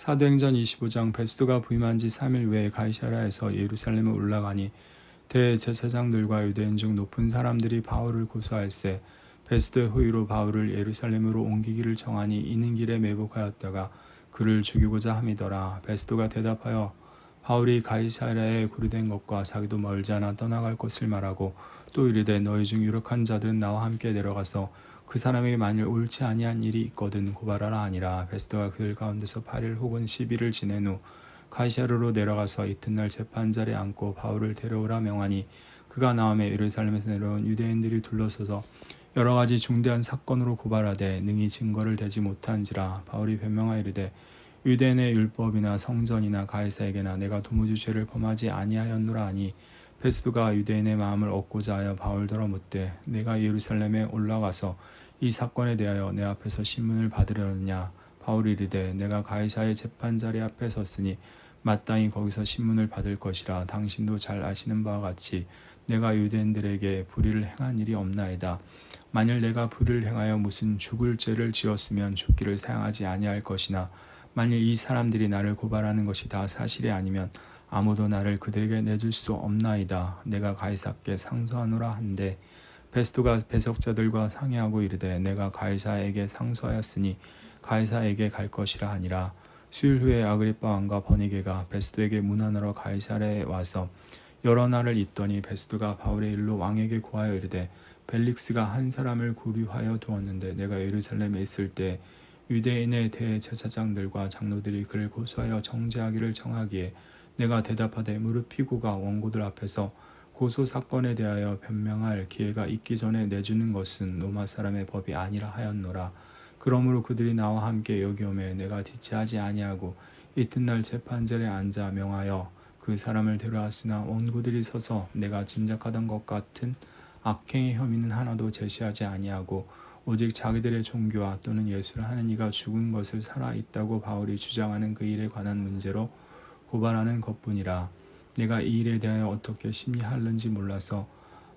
사도행전 25장 베스도가 부임한 지 3일 외에 가이사라에서 예루살렘에 올라가니 대제사장들과 유대인 중 높은 사람들이 바울을 고소할세 베스도의 호의로 바울을 예루살렘으로 옮기기를 정하니 이는 길에 매복하였다가 그를 죽이고자 함이더라. 베스도가 대답하여 바울이 가이사라에 구리된 것과 자기도 멀지 않아 떠나갈 것을 말하고 또 이르되 너희 중 유력한 자들은 나와 함께 내려가서 그 사람에게 만일 옳지 아니한 일이 있거든 고발하라 하니라. 베스도가 그들 가운데서 8일 혹은 10일을 지낸 후 가이사르로 내려가서 이튿날 재판자리에 앉고 바울을 데려오라 명하니 그가 나음에 예루살렘에서 내려온 유대인들이 둘러서서 여러 가지 중대한 사건으로 고발하되 능히 증거를 대지 못한지라 바울이 변명하여 이르되 유대인의 율법이나 성전이나 가이사에게나 내가 도무지 죄를 범하지 아니하였노라 하니 베스두가 유대인의 마음을 얻고자 하여 바울더러 묻되 내가 예루살렘에 올라가서 이 사건에 대하여 내 앞에서 신문을 받으려느냐? 바울이 이르되 내가 가이사의 재판자리 앞에 섰으니 마땅히 거기서 신문을 받을 것이라. 당신도 잘 아시는 바와 같이 내가 유대인들에게 불의를 행한 일이 없나이다. 만일 내가 불의를 행하여 무슨 죽을 죄를 지었으면 죽기를 사용하지 아니할 것이나 만일 이 사람들이 나를 고발하는 것이 다 사실이 아니면 아무도 나를 그들에게 내줄 수 없나이다. 내가 가이사께 상소하노라 한데 베스토가 배석자들과 상의하고 이르되 내가 가이사에게 상소하였으니 가이사에게 갈 것이라 하니라. 수일 후에 아그리빠 왕과 버니게가 베스도에게 문안하러 가이사레에 와서 여러 날을 있더니 베스도가 바울의 일로 왕에게 고하여 이르되 벨릭스가 한 사람을 구류하여 두었는데 내가 예루살렘에 있을 때 유대인의 대제사장들과 장로들이 그를 고소하여 정죄하기를 정하기에 내가 대답하되 무릎 피고가 원고들 앞에서 고소 사건에 대하여 변명할 기회가 있기 전에 내주는 것은 로마 사람의 법이 아니라 하였노라. 그러므로 그들이 나와 함께 여기 오매 내가 지체하지 아니하고 이튿날 재판절에 앉아 명하여 그 사람을 데려왔으나 원고들이 서서 내가 짐작하던 것 같은 악행의 혐의는 하나도 제시하지 아니하고 오직 자기들의 종교와 또는 예수를 하는 이가 죽은 것을 살아 있다고 바울이 주장하는 그 일에 관한 문제로 고발하는 것뿐이라 내가 이 일에 대하여 어떻게 심리하는지 몰라서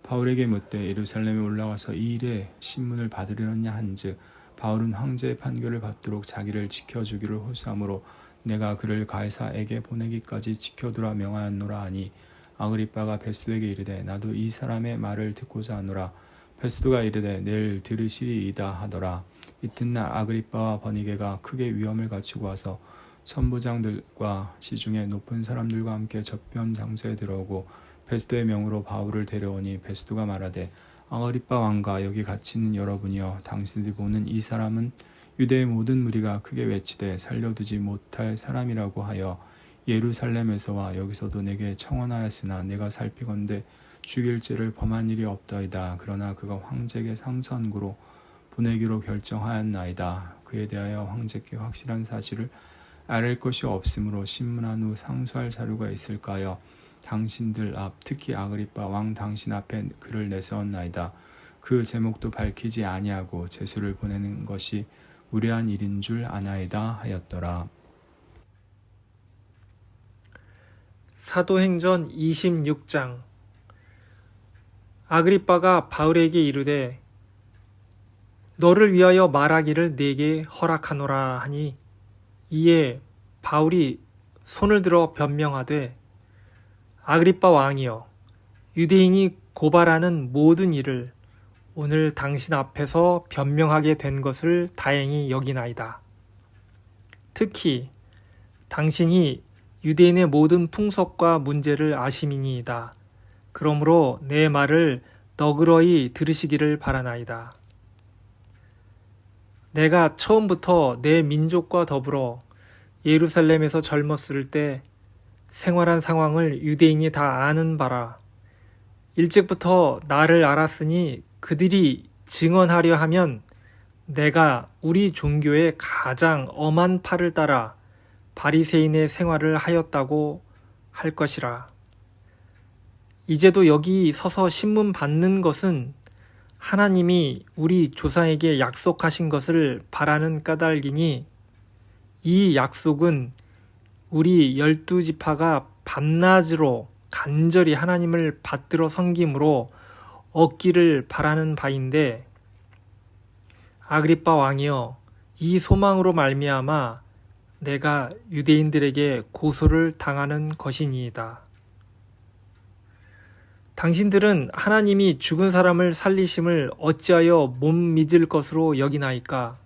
바울에게 묻되 예루살렘에 올라가서 이 일에 신문을 받으려느냐 한즉 바울은 황제의 판결을 받도록 자기를 지켜주기를 호소하므로 내가 그를 가이사에게 보내기까지 지켜두라 명하였노라 하니 아그리빠가 베스도에게 이르되 나도 이 사람의 말을 듣고자 하노라. 베스도가 이르되 내일 들으시리이다 하더라. 이튿날 아그리빠와 버니게가 크게 위험을 갖추고 와서 선부장들과 시중에 높은 사람들과 함께 접변 장소에 들어오고 베스도의 명으로 바울을 데려오니 베스도가 말하되 아그리빠 왕과 여기 같이 있는 여러분이여 당신들이 보는 이 사람은 유대의 모든 무리가 크게 외치되 살려두지 못할 사람이라고 하여 예루살렘에서와 여기서도 내게 청원하였으나 내가 살피건대 죽일 죄를 범한 일이 없더이다. 그러나 그가 황제에게 상선구로 보내기로 결정하였나이다. 그에 대하여 황제께 확실한 사실을 알릴 것이 없으므로 신문한 후 상소할 자료가 있을까요? 당신들 앞 특히 아그리빠 왕 당신 앞에 글을 내세웠나이다. 그 제목도 밝히지 아니하고 제수를 보내는 것이 무례한 일인 줄 아나이다 하였더라. 사도행전 26장 아그리빠가 바울에게 이르되 너를 위하여 말하기를 내게 허락하노라 하니 이에 바울이 손을 들어 변명하되 아그리빠 왕이여 유대인이 고발하는 모든 일을 오늘 당신 앞에서 변명하게 된 것을 다행히 여기나이다. 특히 당신이 유대인의 모든 풍속과 문제를 아심이니이다. 그러므로 내 말을 너그러이 들으시기를 바라나이다. 내가 처음부터 내 민족과 더불어 예루살렘에서 젊었을 때 생활한 상황을 유대인이 다 아는 바라. 일찍부터 나를 알았으니 그들이 증언하려 하면 내가 우리 종교의 가장 엄한 팔을 따라 바리새인의 생활을 하였다고 할 것이라. 이제도 여기 서서 신문 받는 것은 하나님이 우리 조상에게 약속하신 것을 바라는 까닭이니 이 약속은 우리 열두 지파가 밤낮으로 간절히 하나님을 받들어 섬김으로 얻기를 바라는 바인데 아그리빠 왕이여 이 소망으로 말미암아 내가 유대인들에게 고소를 당하는 것이니이다. 당신들은 하나님이 죽은 사람을 살리심을 어찌하여 못 믿을 것으로 여기나이까?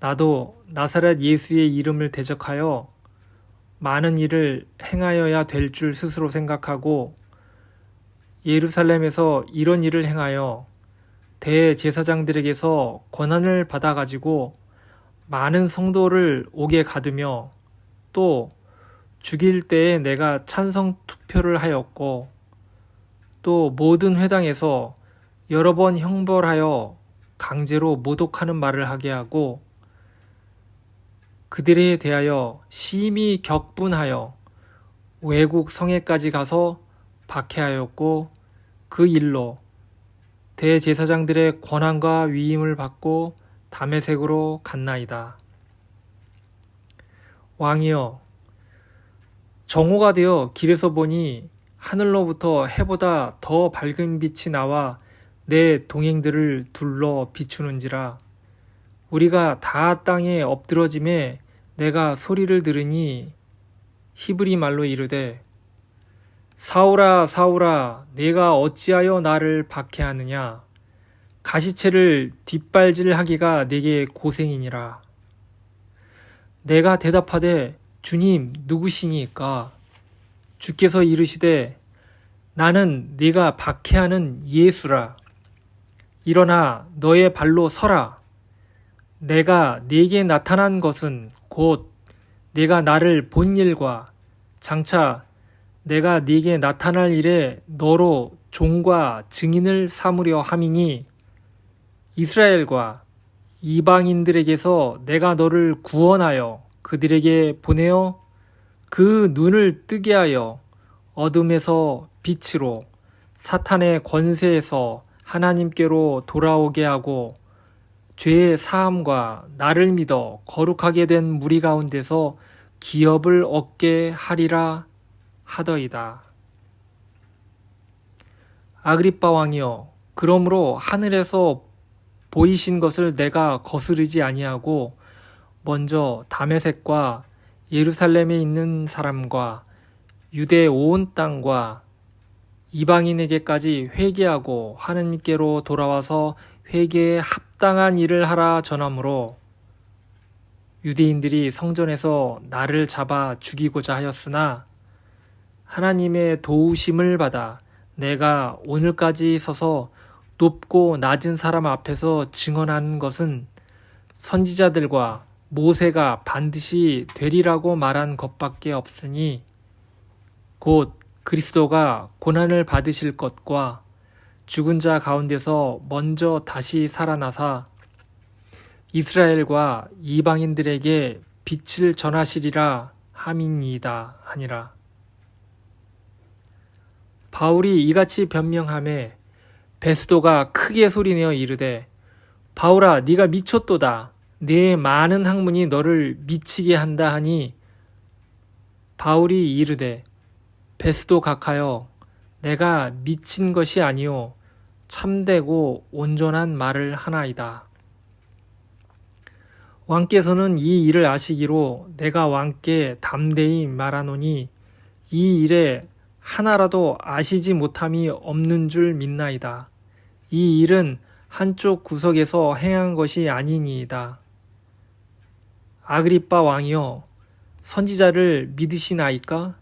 나도 나사렛 예수의 이름을 대적하여 많은 일을 행하여야 될 줄 스스로 생각하고 예루살렘에서 이런 일을 행하여 대제사장들에게서 권한을 받아가지고 많은 성도를 옥에 가두며 또 죽일 때에 내가 찬성 투표를 하였고 또 모든 회당에서 여러 번 형벌하여 강제로 모독하는 말을 하게 하고 그들에 대하여 심히 격분하여 외국 성에까지 가서 박해하였고 그 일로 대제사장들의 권한과 위임을 받고 담에색으로 갔나이다. 왕이여 정오가 되어 길에서 보니 하늘로부터 해보다 더 밝은 빛이 나와 내 동행들을 둘러 비추는지라. 우리가 다 땅에 엎드러짐에 내가 소리를 들으니 히브리 말로 이르되 사울아 사울아 내가 어찌하여 나를 박해하느냐? 가시채를 뒷발질하기가 내게 고생이니라. 내가 대답하되 주님 누구시니까? 주께서 이르시되 나는 네가 박해하는 예수라. 일어나 너의 발로 서라. 내가 네게 나타난 것은 곧 내가 나를 본 일과 장차 내가 네게 나타날 일에 너로 종과 증인을 삼으려 함이니 이스라엘과 이방인들에게서 내가 너를 구원하여 그들에게 보내어 그 눈을 뜨게 하여 어둠에서 빛으로 사탄의 권세에서 하나님께로 돌아오게 하고 죄의 사함과 나를 믿어 거룩하게 된 무리 가운데서 기업을 얻게 하리라 하더이다. 아그리빠 왕이여 그러므로 하늘에서 보이신 것을 내가 거스르지 아니하고 먼저 다메섹과 예루살렘에 있는 사람과 유대 온 땅과 이방인에게까지 회개하고 하느님께로 돌아와서 회개에 합당한 일을 하라 전함으로 유대인들이 성전에서 나를 잡아 죽이고자 하였으나 하나님의 도우심을 받아 내가 오늘까지 서서 높고 낮은 사람 앞에서 증언하는 것은 선지자들과 모세가 반드시 되리라고 말한 것밖에 없으니 곧 그리스도가 고난을 받으실 것과 죽은 자 가운데서 먼저 다시 살아나사 이스라엘과 이방인들에게 빛을 전하시리라 함이니이다 하니라. 바울이 이같이 변명함에 베스도가 크게 소리내어 이르되 바울아 네가 미쳤도다 네 많은 학문이 너를 미치게 한다 하니 바울이 이르되 베스도 각하여 내가 미친 것이 아니요 참되고 온전한 말을 하나이다. 왕께서는 이 일을 아시기로 내가 왕께 담대히 말하노니 이 일에 하나라도 아시지 못함이 없는 줄 믿나이다. 이 일은 한쪽 구석에서 행한 것이 아니니이다. 아그리빠 왕이여 선지자를 믿으시나이까?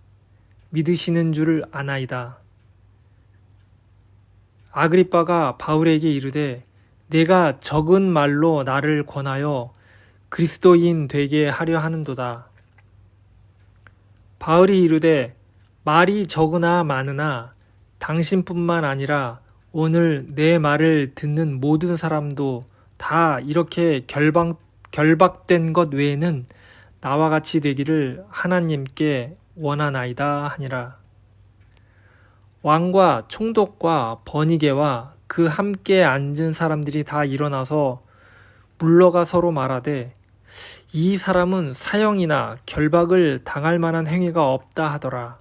믿으시는 줄 아나이다. 아그리빠가 바울에게 이르되 내가 적은 말로 나를 권하여 그리스도인 되게 하려 하는도다. 바울이 이르되 말이 적으나 많으나 당신뿐만 아니라 오늘 내 말을 듣는 모든 사람도 다 이렇게 결박, 결박된 것 외에는 나와 같이 되기를 하나님께 원하나이다 하니라. 왕과 총독과 번이게와 그 함께 앉은 사람들이 다 일어나서 물러가 서로 말하되 이 사람은 사형이나 결박을 당할 만한 행위가 없다 하더라.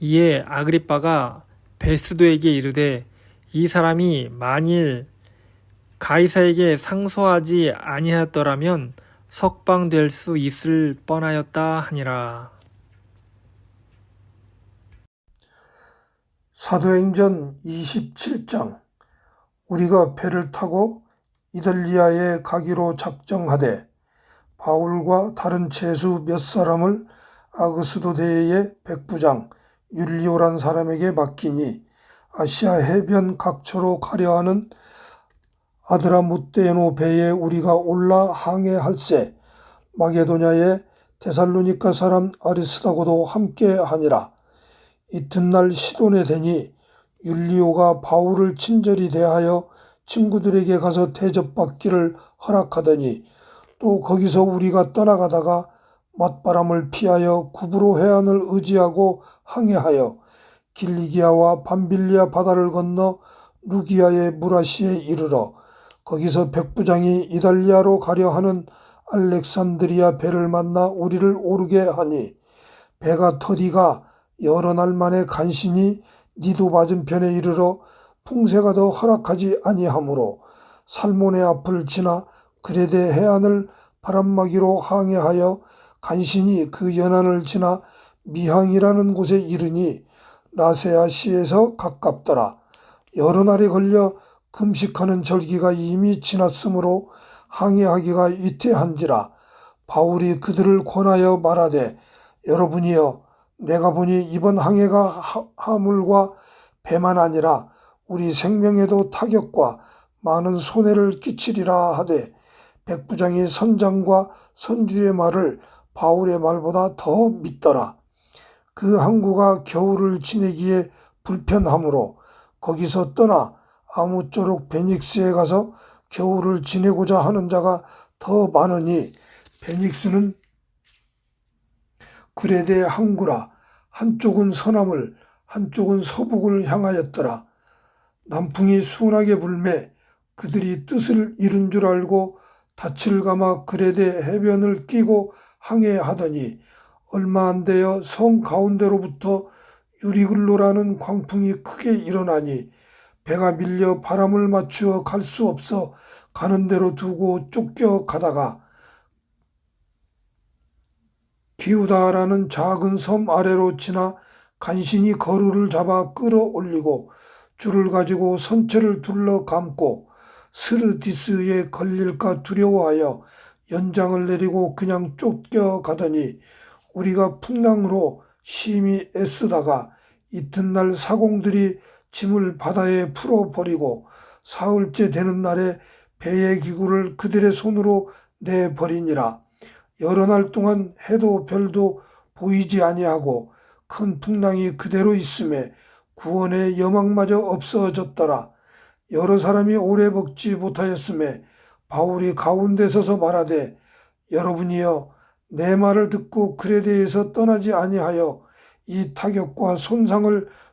이에 아그리빠가 베스도에게 이르되 이 사람이 만일 가이사에게 상소하지 아니하였더라면 석방될 수 있을 뻔하였다 하니라. 사도행전 27장 우리가 배를 타고 이달리아에 가기로 작정하되 바울과 다른 제수 몇 사람을 아그스도 대의 백부장 율리오란 사람에게 맡기니 아시아 해변 각처로 가려 하는 아드라무테노 배에 우리가 올라 항해할세. 마게도냐의 데살로니카 사람 아리스다고도 함께 하니라. 이튿날 시돈에 되니 율리오가 바울을 친절히 대하여 친구들에게 가서 대접받기를 허락하더니 또 거기서 우리가 떠나가다가 맞바람을 피하여 구브로 해안을 의지하고 항해하여 길리기아와 밤빌리아 바다를 건너 루기아의 무라시에 이르러 거기서 백부장이 이달리아로 가려 하는 알렉산드리아 배를 만나 우리를 오르게 하니 배가 터디가 여러 날 만에 간신히 니도 맞은편에 이르러 풍세가 더 허락하지 아니하므로 살몬의 앞을 지나 그레데 해안을 바람막이로 항해하여 간신히 그 연안을 지나 미항이라는 곳에 이르니 라세아시에서 가깝더라. 여러 날이 걸려 금식하는 절기가 이미 지났으므로 항해하기가 위태한지라 바울이 그들을 권하여 말하되 여러분이여 내가 보니 이번 항해가 하- 하물과 배만 아니라 우리 생명에도 타격과 많은 손해를 끼치리라 하되 백부장이 선장과 선주의 말을 바울의 말보다 더 믿더라. 그 항구가 겨울을 지내기에 불편하므로 거기서 떠나 아무쪼록 베닉스에 가서 겨울을 지내고자 하는 자가 더 많으니 베닉스는 그레데 항구라 한쪽은 서남을 한쪽은 서북을 향하였더라. 남풍이 순하게 불매 그들이 뜻을 잃은 줄 알고 닻을 감아 그레데 해변을 끼고 항해하더니 얼마 안 되어 성 가운데로부터 유리글로라는 광풍이 크게 일어나니 배가 밀려 바람을 맞추어 갈 수 없어 가는 대로 두고 쫓겨 가다가 기우다라는 작은 섬 아래로 지나 간신히 거루를 잡아 끌어올리고 줄을 가지고 선체를 둘러 감고 스르디스에 걸릴까 두려워하여 연장을 내리고 그냥 쫓겨가더니 우리가 풍랑으로 심히 애쓰다가 이튿날 사공들이 짐을 바다에 풀어버리고 사흘째 되는 날에 배의 기구를 그들의 손으로 내버리니라. 여러 날 동안 해도 별도 보이지 아니하고 큰 풍랑이 그대로 있음에 구원의 여망마저 없어졌더라. 여러 사람이 오래 먹지 못하였음에 바울이 가운데 서서 말하되 여러분이여 내 말을 듣고 그레데에서 떠나지 아니하여 이 타격과 손상을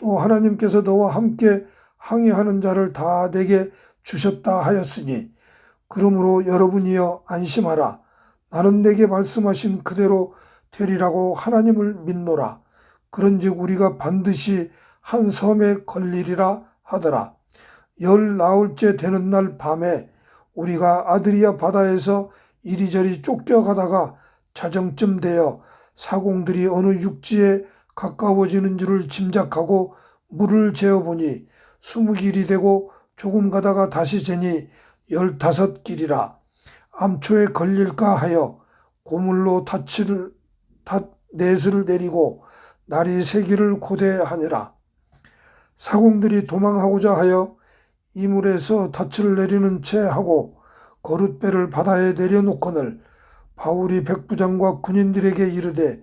또 하나님께서 너와 함께 항해하는 자를 다 내게 주셨다 하였으니 그러므로 여러분이여 안심하라. 나는 내게 말씀하신 그대로 되리라고 하나님을 믿노라. 그런즉 우리가 반드시 한 섬에 걸리리라 하더라. 열 나흘째 되는 날 밤에 우리가 아드리아 바다에서 이리저리 쫓겨가다가 자정쯤 되어 사공들이 어느 육지에 가까워지는 줄을 짐작하고 물을 재어보니 스무 길이 되고 조금 가다가 다시 재니 열다섯 길이라 암초에 걸릴까 하여 고물로 닻을 닷 넷을 내리고 날이 새기를 고대하니라. 사공들이 도망하고자 하여 이물에서 닻을 내리는 채 하고 거룻배를 바다에 내려놓거늘 바울이 백부장과 군인들에게 이르되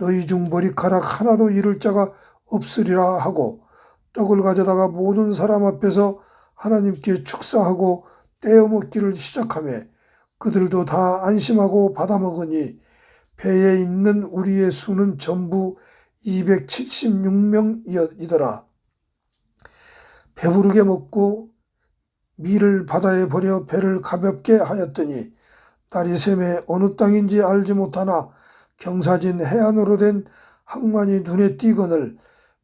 너희 중 머리카락 하나도 잃을 자가 없으리라 하고 떡을 가져다가 모든 사람 앞에서 하나님께 축사하고 떼어 먹기를 시작하며 그들도 다 안심하고 받아 먹으니 배에 있는 우리의 수는 전부 276명이더라. 배부르게 먹고 밀을 바다에 버려 배를 가볍게 하였더니 날이 샘에 어느 땅인지 알지 못하나 경사진 해안으로 된 항만이 눈에 띄거늘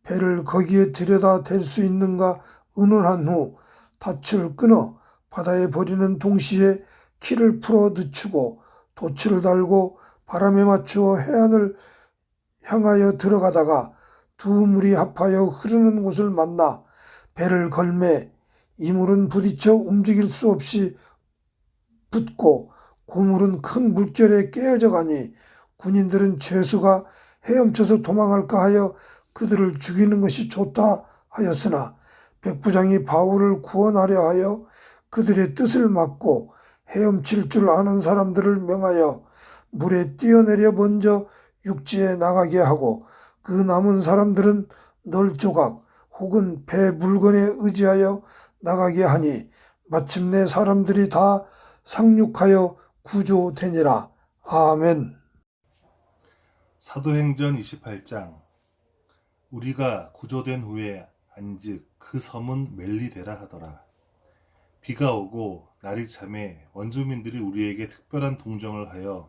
배를 거기에 들여다 댈 수 있는가 의논한 후 닻을 끊어 바다에 버리는 동시에 키를 풀어 늦추고 도치를 달고 바람에 맞추어 해안을 향하여 들어가다가 두 물이 합하여 흐르는 곳을 만나 배를 걸매 이물은 부딪혀 움직일 수 없이 붙고 고물은 큰 물결에 깨어져 가니 군인들은 죄수가 헤엄쳐서 도망할까 하여 그들을 죽이는 것이 좋다 하였으나 백부장이 바울을 구원하려 하여 그들의 뜻을 막고 헤엄칠 줄 아는 사람들을 명하여 물에 뛰어내려 먼저 육지에 나가게 하고 그 남은 사람들은 널 조각 혹은 배 물건에 의지하여 나가게 하니 마침내 사람들이 다 상륙하여 구조되니라. 아멘. 사도행전 28장 우리가 구조된 후에 안즉 그 섬은 멜리데라 하더라. 비가 오고 날이 참에 원주민들이 우리에게 특별한 동정을 하여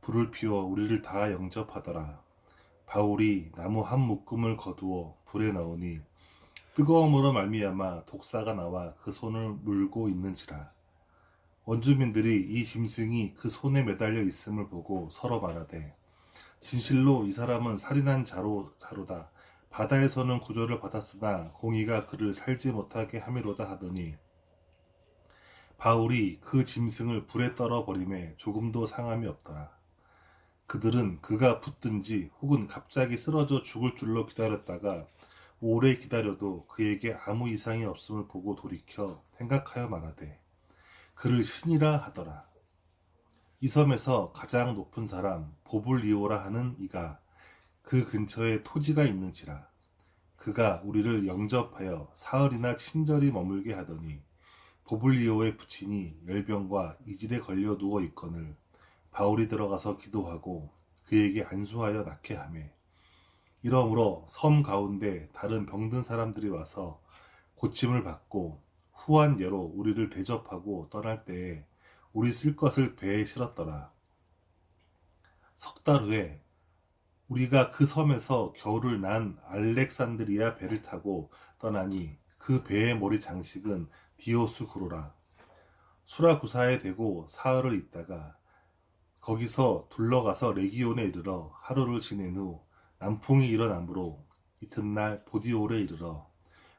불을 피워 우리를 다 영접하더라. 바울이 나무 한 묶음을 거두어 불에 넣으니 뜨거움으로 말미암아 독사가 나와 그 손을 물고 있는지라. 원주민들이 이 짐승이 그 손에 매달려 있음을 보고 서로 말하되 진실로 이 사람은 살인한 자로 자로다. 바다에서는 구조를 받았으나 공의가 그를 살지 못하게 함이로다 하더니 바울이 그 짐승을 불에 떨어 버림에 조금도 상함이 없더라. 그들은 그가 붙든지 혹은 갑자기 쓰러져 죽을 줄로 기다렸다가 오래 기다려도 그에게 아무 이상이 없음을 보고 돌이켜 생각하여 말하되 그를 신이라 하더라. 이 섬에서 가장 높은 사람 보블리오라 하는 이가 그 근처에 토지가 있는지라 그가 우리를 영접하여 사흘이나 친절히 머물게 하더니 보블리오의 부친이 열병과 이질에 걸려 누워 있거늘 바울이 들어가서 기도하고 그에게 안수하여 낫게 하매 이러므로 섬 가운데 다른 병든 사람들이 와서 고침을 받고 후한 예로 우리를 대접하고 떠날 때에 우리 쓸 것을 배에 실었더라. 석 달 후에 우리가 그 섬에서 겨울을 난 알렉산드리아 배를 타고 떠나니 그 배의 머리 장식은 디오스 구로라. 수라구사에 대고 사흘을 있다가 거기서 둘러가서 레기온에 이르러 하루를 지낸 후 남풍이 일어나므로 이튿날 보디올에 이르러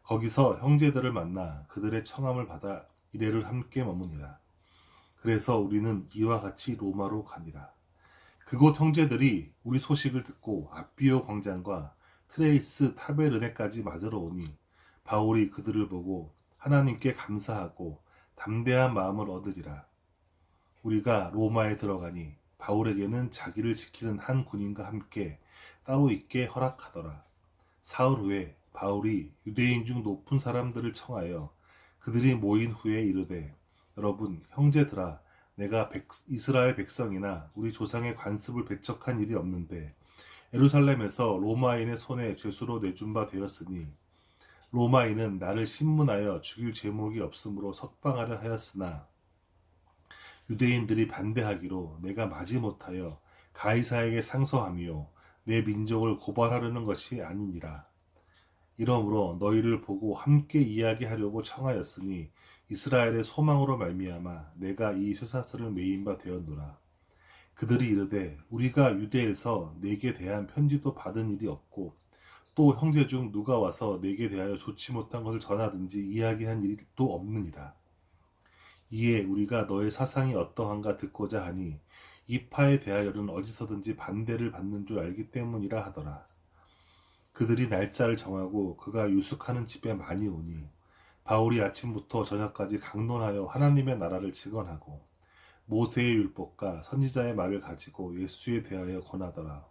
거기서 형제들을 만나 그들의 청함을 받아 이래를 함께 머무니라. 그래서 우리는 이와 같이 로마로 가니라. 그곳 형제들이 우리 소식을 듣고 아비오 광장과 트레이스 타베르네까지 맞으러 오니 바울이 그들을 보고 하나님께 감사하고 담대한 마음을 얻으리라. 우리가 로마에 들어가니 바울에게는 자기를 지키는 한 군인과 함께 따로 있게 허락하더라. 사흘 후에 바울이 유대인 중 높은 사람들을 청하여 그들이 모인 후에 이르되 여러분 형제들아 내가 백- 이스라엘 백성이나 우리 조상의 관습을 배척한 일이 없는데 예루살렘에서 로마인의 손에 죄수로 내준 바 되었으니 로마인은 나를 신문하여 죽일 죄목이 없으므로 석방하려 하였으나 유대인들이 반대하기로 내가 마지못하여 가이사에게 상소하며 내 민족을 고발하려는 것이 아니니라. 이러므로 너희를 보고 함께 이야기하려고 청하였으니 이스라엘의 소망으로 말미암아 내가 이 쇠사슬을 메인 바 되었노라. 그들이 이르되 우리가 유대에서 내게 대한 편지도 받은 일이 없고 또 형제 중 누가 와서 내게 대하여 좋지 못한 것을 전하든지 이야기한 일도 없느니라. 이에 우리가 너의 사상이 어떠한가 듣고자 하니 이 파에 대하여는 어디서든지 반대를 받는 줄 알기 때문이라 하더라. 그들이 날짜를 정하고 그가 유숙하는 집에 많이 오니 바울이 아침부터 저녁까지 강론하여 하나님의 나라를 증언하고 모세의 율법과 선지자의 말을 가지고 예수에 대하여 권하더라.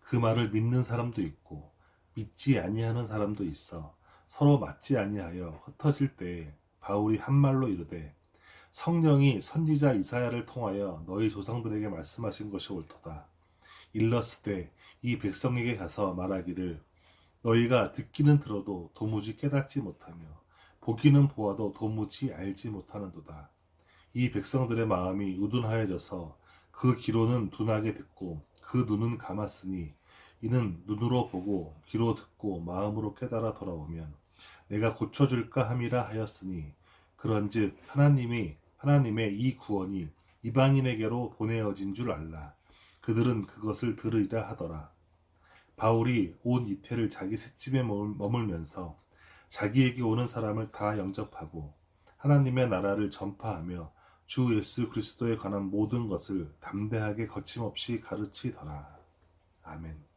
그 말을 믿는 사람도 있고 믿지 아니하는 사람도 있어 서로 맞지 아니하여 흩어질 때에 바울이 한 말로 이르되 성령이 선지자 이사야를 통하여 너희 조상들에게 말씀하신 것이 옳도다. 일렀으되 이 백성에게 가서 말하기를 너희가 듣기는 들어도 도무지 깨닫지 못하며 보기는 보아도 도무지 알지 못하는도다. 이 백성들의 마음이 우둔하여져서 그 귀로는 둔하게 듣고 그 눈은 감았으니 이는 눈으로 보고 귀로 듣고 마음으로 깨달아 돌아오면 내가 고쳐줄까 함이라 하였으니 그런즉 하나님이 하나님의 이 구원이 이방인에게로 보내어진 줄 알라 그들은 그것을 들으리라 하더라 바울이 온 이태를 자기 셋집에 머물- 머물면서 자기에게 오는 사람을 다 영접하고 하나님의 나라를 전파하며 주 예수 그리스도에 관한 모든 것을 담대하게 거침없이 가르치더라. 아멘.